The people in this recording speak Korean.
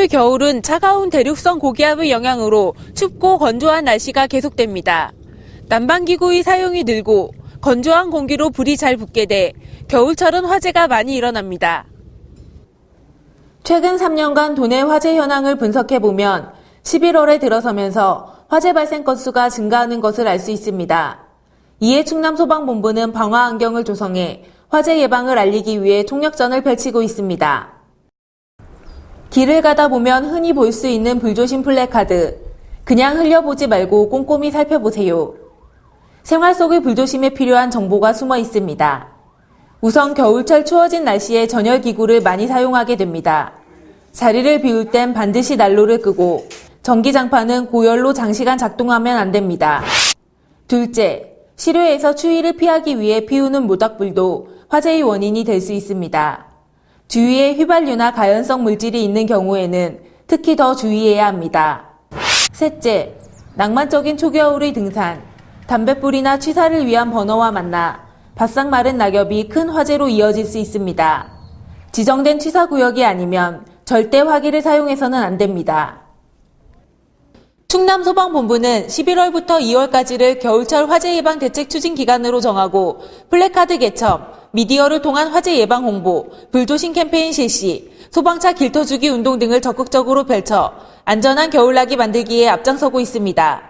올 겨울은 차가운 대륙성 고기압의 영향으로 춥고 건조한 날씨가 계속됩니다. 난방기구의 사용이 늘고 건조한 공기로 불이 잘 붙게 돼 겨울철은 화재가 많이 일어납니다. 최근 3년간 도내 화재 현황을 분석해 보면 11월에 들어서면서 화재 발생 건수가 증가하는 것을 알 수 있습니다. 이에 충남소방본부는 방화 안경을 조성해 화재 예방을 알리기 위해 총력전을 펼치고 있습니다. 길을 가다 보면 흔히 볼 수 있는 불조심 플래카드. 그냥 흘려보지 말고 꼼꼼히 살펴보세요. 생활 속의 불조심에 필요한 정보가 숨어 있습니다. 우선 겨울철 추워진 날씨에 전열 기구를 많이 사용하게 됩니다. 자리를 비울 땐 반드시 난로를 끄고 전기장판은 고열로 장시간 작동하면 안 됩니다. 둘째, 실외에서 추위를 피하기 위해 피우는 모닥불도 화재의 원인이 될 수 있습니다. 주위에 휘발유나 가연성 물질이 있는 경우에는 특히 더 주의해야 합니다. 셋째, 낭만적인 초겨울의 등산, 담뱃불이나 취사를 위한 버너와 만나 바싹 마른 낙엽이 큰 화재로 이어질 수 있습니다. 지정된 취사 구역이 아니면 절대 화기를 사용해서는 안 됩니다. 충남소방본부는 11월부터 2월까지를 겨울철 화재 예방 대책 추진 기간으로 정하고 플래카드 개첨, 미디어를 통한 화재 예방 홍보, 불조심 캠페인 실시, 소방차 길터주기 운동 등을 적극적으로 펼쳐 안전한 겨울나기 만들기에 앞장서고 있습니다.